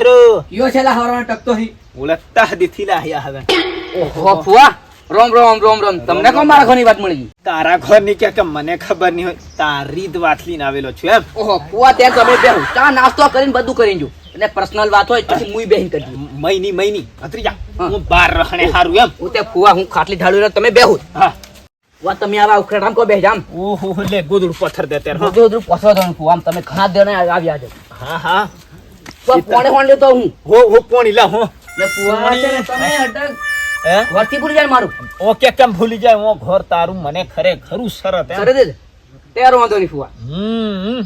પથરો યો છે લા હવારમાં ટકતો હી. ઓળખતા દીથી લાયા હવે. ઓહો ફુવા. રોમ રોમ રોમ રોમ. તમને કોણ મારા ઘરની વાત મળી? ગઈ તારા ઘરની કે કે મને ખબર નહીં હોય. તારી જ વાત લઈને આવેલો છું એમ. ઓહો ફુવા ત્યાં તમે બેહો ચા નાસ્તો કરીને બધું કરીને જો. અને પર્સનલ વાત હોય પછી મુઈ બેહીન કરજો મઈની મઈની ભત્રીજા હા. બાર રહણે હારું એમ. હું તે ફુવા હું ખાટલી ઢાળું તમે બેહો. હા. વા તમે આવા ઉખેડામ કો બેહ જામ ઓહો લે ગોદડું પથ્થર દે ત્યારે હો. બધું બધું દો આમ તમે ઘણા દેને આવ્યા છે. હા હા. કોણે કોણ લેતો હું. હો હો પોણી લા હો. ને પુઆ છે ને તમે અટક હે? વળતી ભૂલી જાય મારું. ઓકે કેમ ભૂલી જાય? હું ઘર તારું મને ખરે ખરું શરત હે શરત દે તેરો વાંધો નહીં ફુવા. હમ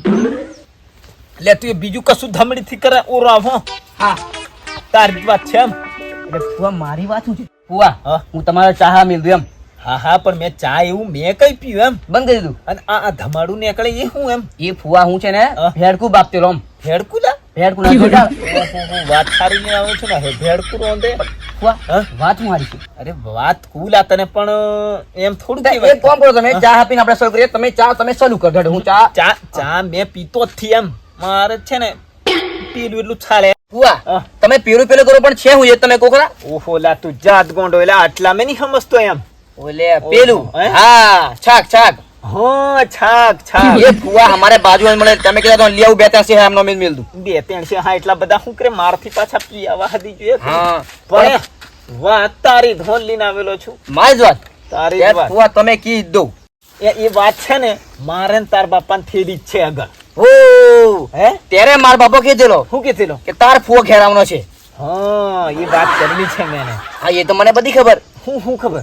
લે તું બીજું કશું ધમડી થી કરે ઓ રાવ હા. તારી વાત છે એમ. એટલે ફુવા મારી વાત શું છે? ફુવા હું? તમારા ચાહા મિલ એમ. હા હા પણ મેં ચા એવું મેં કઈ પીયું એમ. બંધ કરી દીધું. અને આ આ ધમાડું નીકળે એ હું એમ. એ ફુવા હું છે ને. ભેડકું બાપતે રોમ ભેડકુલા ભેડકું ના જોતા વાત સારી લઈને આવું છું ને હવે રોંદે વાત મારી છે. અરે વાત કુલ તને પણ એમ થોડું એક કામ કરો તમે ચા આપીને આપણે સર્વ કરીએ. તમે ચા તમે ચાલુ કર હું ચા ચા ચા મેં પીતો જ થી એમ. મારે છે ને પીલું એટલું ચાલે. ફુવા તમે પેલું પેલું કરો પણ છે હું એ તમે કોકરા? ઓહો લા તું જાત ગોંડો એટલે આટલા મેં નહીં સમજતો એમ. ઓલે પેલું. હા છાક છાક. હા છાક છાક. એ ફુવા અમારે બાજુ જ તમે કીધા તો લઈ બે ત્રણ છે એમનો મિલ મિલ બે ત્રણ છે હા એટલા બધા શું કરે? મારથી પાછા પીવા હતી જોઈએ હા. પણ વાત તારી ધોન લઈને આવેલો છું. મારી વાત? તારી વાત. ફુવા તમે કી દો. એ એ વાત છે ને મારે ને તાર બાપા થેડી જ છે આગળ. ઓ હે? ત્યારે માર બાપો કીધેલો શું કીધેલો કે તાર ફુઓ ખેરાવનો છે. હા એ વાત કરવી છે મેને હા એ તો મને બધી ખબર. હું શું ખબર?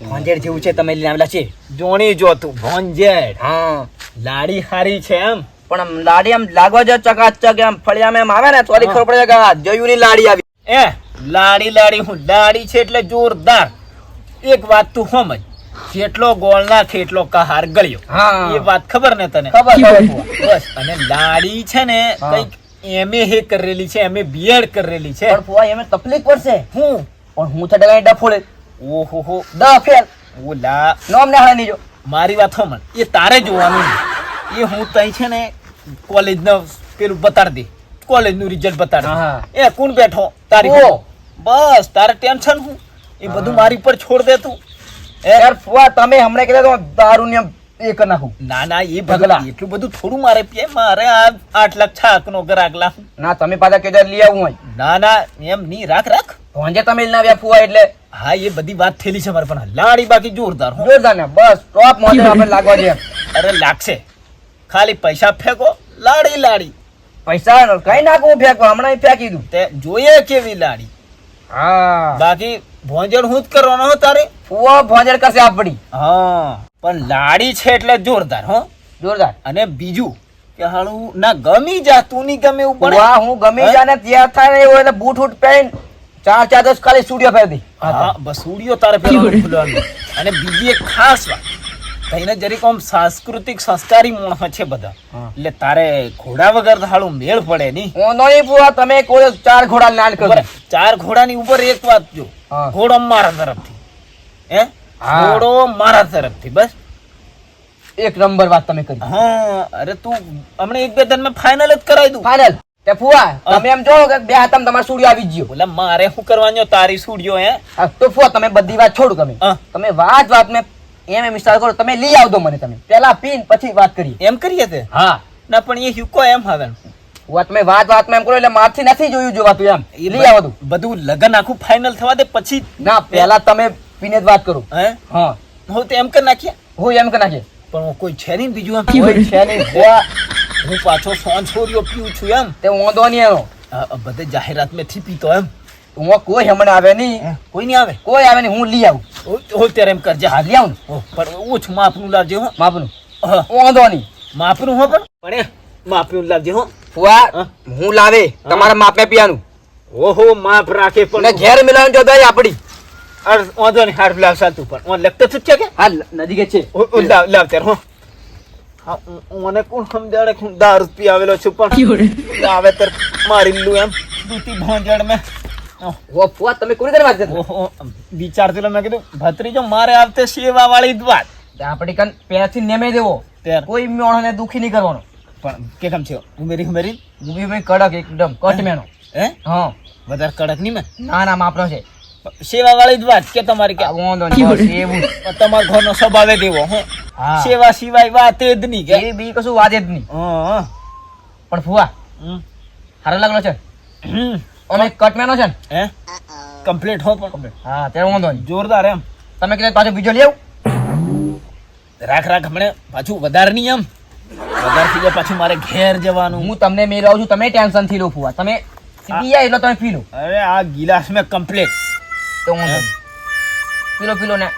ભાંજેડ જેવું છે તમે લઈને છે. જોણી જો તું ભોંજેડ હા લાડી હારી છે એમ. પણ આમ લાડી આમ લાગવા જો ચકાચક એમ ફળિયામાં એમ આવે ને તો ખબર પડે કે આ જયુની લાડી આવી. એ લાડી લાડી હું લાડી છે એટલે જોરદાર. એક વાત તું સમજ જેટલો ગોળ નાખે એટલો કહાર ગળ્યો. હા. એ વાત ખબર ને તને? ખબર બસ અને લાડી છે ને કંઈક એમે હે કરેલી છે એમે બીએડ કરેલી છે. પણ ફુવા એમે તકલીફ પડશે. હું? પણ હું ડગાઈ ડફોડે. ઓહો. હો દ ફેલ ઓલા. નોમ ને હળની જો. મારી વાત હમણ એ તારે જોવાનું એ હું તઈ છે ને કોલેજ નો પેલું બતાડી દે. કોલેજનું રિઝલ્ટ બતાડી હા. એ કોણ બેઠો? તારી ઓ. બસ તારે ટેન્શન હું એ બધું મારી પર છોડ દે તું. યાર ફુવા તમે હમણાં કીધા તો દારૂ ને આમ એ કરી નાખું. ના ના એ ભગલા એટલું બધું થોડું મારે પીએ મારે આ આઠ લાખ છાક નો લાખ ના તમે પાછા કીધા લઈ આવું હોય. ના ના એમ નહીં. રાખ રાખ. ભાંજે તમે લઈને આવ્યા ફુવા એટલે હા એ બધી વાત થયેલી છે મારે પણ લાડી બાકી જોરદાર જોરદાર ને બસ ટોપ મોડેલ આપણે લાગવા છે અરે લાગશે. ખાલી પૈસા ફેંકો લાડી લાડી. પૈસા કઈ નાખવું ફેંકો હમણાં ફેંકી દઉં. તે જોઈએ કેવી લાડી. હા. બાકી ભોંજણ હું જ કરવાનો હો તારે? ફુવા ભોંજણ કરશે આપડી. હા પણ લાડી છે એટલે જોરદાર હો. જોરદાર. અને બીજું કે હાલું ના ગમી જા તું ની ગમે એવું પણ હું ગમી હે? જાને ત્યાં થાય એવું એટલે બૂટ ઉટ પહેરીને ચાર ચાર દસ ખાલી સ્ટુડિયો ફેર દી. હા બસ સ્ટુડિયો તારે ફેરવાનું ખુલવાનું. અને બીજી એક ખાસ વાત. તઈને જરીક આમ સાંસ્કૃતિક સંસ્કારી માણસ છે બધા. એટલે તારે ઘોડા વગર હાળું મેળ પડે નહીં ઓનો એ પૂરા તમે કોઈ ચાર ઘોડા લાલ કરો. ચાર ઘોડાની ઉપર એક વાત જો. ઘોડો મારા તરફથી. હે? ઘોડો મારા તરફથી બસ. એક નંબર વાત તમે કરી. હા અરે તું હમણાં એક બે દિન ફાઇનલ જ કરાવી દઉં. ફાઇનલ તે ફુવા તમે એમ જો કે બે હાથમાં તમાર સ્ટુડિયો આવી ગયો. એટલે મારે શું કરવાનો તારી સુડિયો હે? તો ફુવા તમે બધી વાત છોડો તમે. તમે વાત વાત મે એમ એમ વિસ્તાર કરો તમે લઈ આવજો મને તમે. પેલા પીન પછી વાત કરીએ. એમ કરીએ તે? હા. ના પણ એ હુકો એમ હવે. ફુવા તમે વાત વાત એમ કરો એટલે મારથી નથી જોયું જોવાતું એમ. લઈ આવો તું. બધું લગન આખું ફાઇનલ થવા દે પછી ના પેલા તમે પીને જ વાત કરો. હે? હા. હું તો એમ કરી નાખીએ. હું એમ કે નાખીએ. પણ કોઈ છે નહીં બીજું કોઈ છે નહીં. હું પાછો સોન છોરીઓ પીવું છું એમ. તે વાંધો નહીં એનો બધે જાહેરાત મેં થી પીતો એમ. હું કોઈ હમણાં આવે નહીં. કોઈ નહીં આવે? કોઈ આવે નહીં હું લઈ આવું. હો- ત્યારે એમ કરજે. હા લઈ આવું હો, પણ ઓછું માપનું લાવજે હો. માપનું? ઓંધો વાંધો નહીં. માપનું હો પણ. પણ એ માપનું લાવજે હો. ફુવા હું. લાવે. તમારા માપે પીવાનું. ઓહો માપ રાખે ને પણ ઘેર જો જોદાઈ આપડી. અર, વાંધો નહીં હાર લાવ તું પણ. ઓન લગતો છું છે કે? હા નજીક છે. ઓ- ઓ, લાવ લાવ ત્યારે હો. મને કોણ સમજાડે? કે હું દારૂ પી આવેલો છું પણ આવે તર મારી લું એમ. દૂતી ભોંજડ મેં. ઓ ફુવા તમે કોની દર વાત કરતા વિચારતી લો મેં કીધું ભત્રીજો મારે આવતે સેવા વાળી જ વાત. આપડી કન પેથી નેમે દેવો. કોઈ માણસને દુખી નહીં કરવાનો. પણ કે કેમ છે? ઉમેરી ઉમેરી. ભાઈ કડક એકદમ કટ મેનો હે? હા. વધારે કડક નહીં મેં? ના ના માપનો છે. સેવા વાળી જ વાત કે તમારી કે તમારા ઘરનો સ્વભાવ હે. સેવા સિવાય વાત જ નહીં કે બી કશું વાત જ નહીં. પણ ફુવા હારો લાગલો છે. અમે કટમેનો છે ને? હે? કમ્પ્લીટ હો પણ. હા ત્યારે વાંધો નહીં. જોરદાર એમ. તમે કીધું પાછો બીજો લઈ આવું. રાખ રાખ હમણે. પાછું વધારે નહીં એમ. વધારે થઈ જાય પાછું મારે ઘેર જવાનું. હું તમને મેળવું છું તમે ટેન્શનથી લો ફુવા. તમે પી જાય એટલે તમે પી લો. અરે આ ગિલાસ મેં કમ્પ્લીટ તો વાંધો પીલો પીલો ને.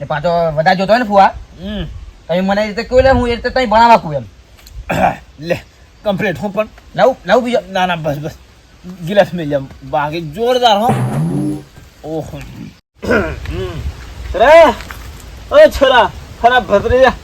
એ પાછો વધારે જોતો હોય ને ફુવા હમ. તમે મને એ રીતે કહ્યું લે હું એ રીતે તમે ભણાવા કહું એમ. લે કમ્પ્લીટ હું પણ. લાવું લાવું બીજો. ના ના બસ બસ. ગિલાસ મેં જેમ બાકી જોરદાર હો. ઓહો. હમ. રે ઓ છોરા ખરાબ ભત્રીજા.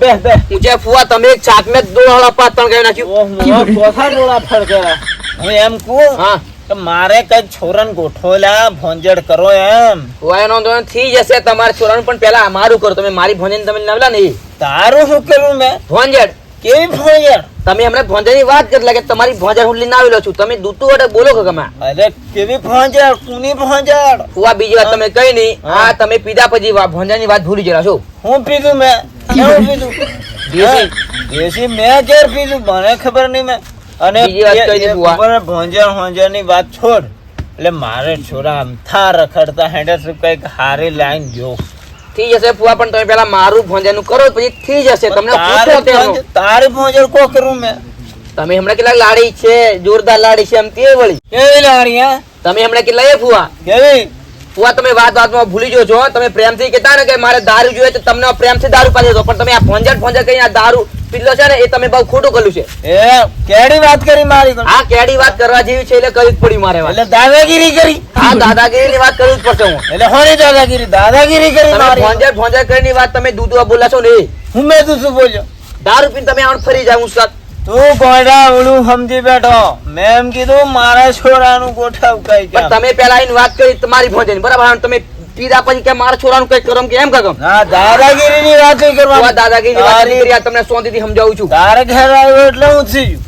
બે બે. ઊંચે ફુવા તમે એક ચાક મેં દોડા પાતણ કરી નાખ્યું? ઓહો ચોથા ફળ ફરકેલા હું એમ કહું હા. મારે કઈ છોરાને ગોઠવેલા ભોંજડ કરો એમ. એનો વાંધો થઈ જશે તમારે છોરાનું પણ પહેલા અમારું કરો. તમે મારી ભોંજન તમે નવલા નહીં. તારું શું કરું મેં? ભોંજડ. કેવી ભોંજડ? તમે હમણાં ભોંજડની વાત કરી એટલે કે તમારી ભોંજડ હું લઈને આવેલો છું. તમે દૂતું વડે બોલો કે ગમે. અરે કેવી ભોંજડ? કુની ભોંજડ? ફુવા બીજી વાત તમે કઈ નહીં. હા. આ તમે પીધા પછી ભોંજાની વાત ભૂલી જરા છો. હું પીધું મેં? કેવું પીધું? દેશી. દેશી મેં ઘેર પીધું? મને ખબર નહીં મેં. અને ભોંજણ ભોંજડની વાત છોડ. એટલે મારે છોરા અમથા રખડતા હેડે શું કંઈક હારી લાઈન જો. થઈ જશે ફુવા પણ તમે પેલા મારું ભોંજાનું કરો પછી થઈ જશે. તમને તારું તારી તેનું. ભોંજ- તારી ભોંજડ કો કરું મેં? તમે હમણાં કેટલા લાડી છે જોરદાર લાડી છે એમ તે વળી. કેવી લાડી હે? તમે હમણાં કેટલા એ ફુવા કેવી? ફુવા તમે વાત વાતમાં ભૂલી જો છો. તમે પ્રેમથી કહેતા ને કે મારે દારૂ જોઈએ તો તમને પ્રેમથી દારૂ પાડી દો પણ તમે આ ભોંજટ ભોંજટ કઈ આ દારૂ પીધો છે ને એ તમે બહુ ખોટું કર્યું છે. એ કેડી વાત કરી મારી આ કેડી વાત કરવા જેવી છે એટલે કરવી જ પડી મારે એટલે દાદાગીરી કરી. હા દાદાગીરી ની વાત કરવી જ પડશે હું. એટલે હોની દાદાગીરી દાદાગીરી કરી મારી મારી. ભોંજટ કરી ની વાત તમે દૂધવા બોલા છો ને હું મેં શું બોલ્યો. દારૂ પીને તમે આણ ફરી જાવ સાથ તું ગોડા ઓલું સમજી બેઠો. મેં એમ કીધું મારા છોરાનું ગોઠવ કઈ તમે પેલા આવીને વાત કરી તમારી ભોંજન. બરાબર તમે પીધા પછી કે મારા છોરાનું કઈ કરમ કે એમ કાકમ ના દાદાગીરી ની વાત તો કરવાની દાદાગીરી વાત નથી કરી આ તમને શાંતિથી સમજાવું છું. તારે ઘેર આવ્યો એટલે હું થઈ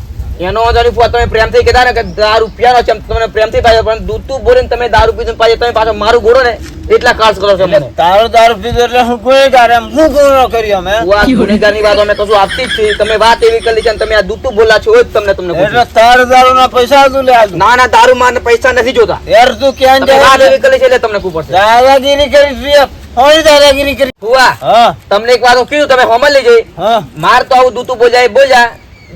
એનો જરી ફુવા, તમે પ્રેમથી કીધા ને કે દારૂ પીવાનો છે તમને પ્રેમથી પાછો પણ દૂધતું બોલીને તમે દારૂ પીધું પાછો તમે પાછો મારું ગોળો ને. એટલા કાસ કરો છો મને. તારો તારો ફિગર એટલે હું ગુનેગાર એમ હું ગુનો કર્યો અમે? ફુવા, ગુનેગારની વાત અમે કશું આપતી જ છીએ તમે વાત એવી કરી છે તમે આ દૂધતું બોલા છો એ જ તમને તમને એટલે તારો દારૂ ના પૈસા તું લે ના ના દારૂ માં પૈસા નથી જોતા. યાર તું ક્યાં જાય વાત એવી કરી છે એટલે તમને ખૂબ પડશે દાદાગીરી કરી છે દાદાગીરી કરી. ફુવા તમને એક વાત હું કીધું તમે હોમલ લઈ જઈ. માર તો આવું દૂતું બોલાય બોજા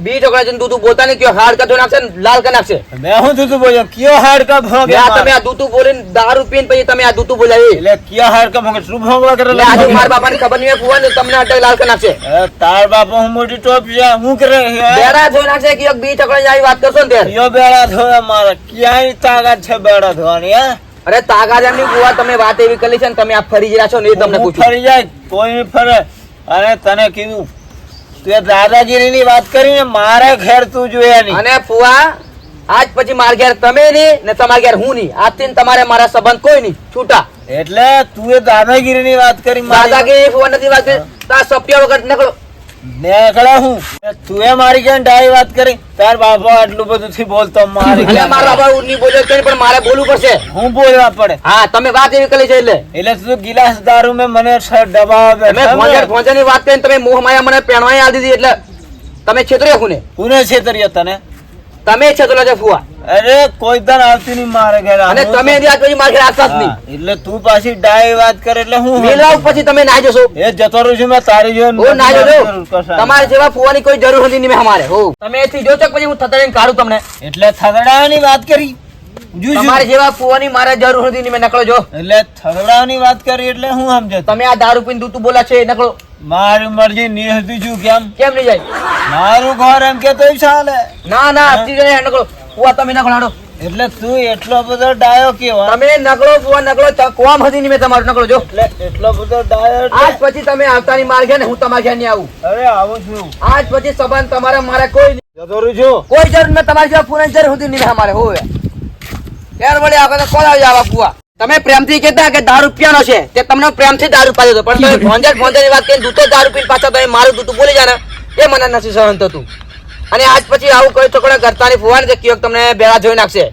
બી ઢોકળા જઈને દૂધું બોલતા નહીં કયો હાડ કા નાખશે લાલ કા નાખશે. મે હું તું બોલ્યો? કયો હાડકા ભોગે આ તમે આ દૂધું બોલીને દારૂ પીન પછી તમે આ દૂધું બોલ્યા એ એટલે કયો હાડકા ભોગે શું ભોગવા કરે આજે મારા બાપાને ખબર નહીં કુવા ને તમને અટક લાલ કા નાખશે. તાર બાપા હું મોટી ટોપ છે હું કરે બેડા ધો નાખશે કયો બી ઢોકળા આવી વાત કરશો ને તે યો બેડા ધો મારે? ક્યાંય તાકાત છે બેડા ધોવાની હે? અરે તાકાતની કુવા તમે વાત એવી કરી છે ને તમે આ ફરી રહ્યા છો ને એ તમને પૂછું. ફરી જાય કોઈ ફરે. અરે તને કીધું તું દાદાગીરી ની વાત કરી ને મારે ઘેર તું જોયા નહીં. અને ફુવા આજ પછી મારા ઘેર તમે નહીં ને તમારા ઘેર હું નહીં. આજથી તમારે મારા સંબંધ કોઈ નહીં. છૂટા. એટલે તું એ દાદાગીરી ની વાત કરી દાદાગીરી ફુવા નથી વાત કરી. તો આ સપિયા વગર નીકળો. નીકળે હું. તું એ મારી ઘેર ડાઈ વાત કરી? તાર બાપા આટલું બધું થી બોલતો મારી એટલે મારા બાપા ની બોલે કે પણ મારે બોલવું પડશે. હું બોલવા પડે. હા તમે વાત એવી કરી છે એટલે. એટલે તું ગિલાસ દારૂ મે મને સર દબાવ મે બેઠા ભોંજરની વાત કરીને તમે મોહ માયા મને પહેણવાઈ આ દીધી એટલે તમે છેતર્યા કોને? કોને છેતર્યો તને? તમે છે ફુવા. અરે કોઈ દર આવતી નહીં મારે ઘેર અને તમે એની આજ પછી મારે ઘેર આવતા જ નહીં. એટલે તું પાછી ડાય વાત કરે એટલે હું મેલાવ પછી તમે ના જશો. એ જતો રહ્યો છું મેં તારી જો હું ના જજો તમારે જેવા ફુવાની કોઈ જરૂર હતી નહીં અમારે હો. તમે એથી જો પછી હું થતડીને કાઢું તમને. એટલે થગડાવાની વાત કરી. તમારે જેવા ફુવાની મારે જરૂર હતી નહીં મેં નકળો જો. એટલે થગડાવાની વાત કરી એટલે હું સમજે તમે આ દારૂ પીને દૂતું બોલા છે એ નકળો. મારી મરજી ની હતી છું કેમ? કેમ નહીં જાય? મારું ઘર એમ કે તો ચાલે. ના ના આજથી જઈને નકળો. કુવા તમે નકળો હાડો એટલે તું એટલો બધો ડાયો કેવો? તમે નકળો કુવા નકળો કુવા હતી નહીં મેં તમારું નકળો જો. એટલે એટલો બધો ડાયો આજ પછી તમે આવતા નહીં મારે ને હું તમારા ઘેર નહીં આવું. અરે આવું છું. આજ પછી સંબંધ તમારે મારે કોઈ જરૂર છું કોઈ જરૂર મેં તમારી જેવા ફોન જરૂર સુધી નહીં અમારે હોવે. ત્યાર વળી આ વખતે કોણ આવી આવા ફુવા તમે પ્રેમથી કહેતા કે દારૂ પીવાનો છે તે તમને પ્રેમથી દારૂ પાડ્યો પણ તમે ભોંજર ભોંજર વાત કરીને દૂધો દારૂ પીને પાછા તમે મારું દૂધ બોલી જાય એ મને નથી સહન થતું. અને આજ પછી આવું કોઈ છોકરા કરતા નહીં ફુવા ને કયો તમને બેળા જોઈ નાખશે.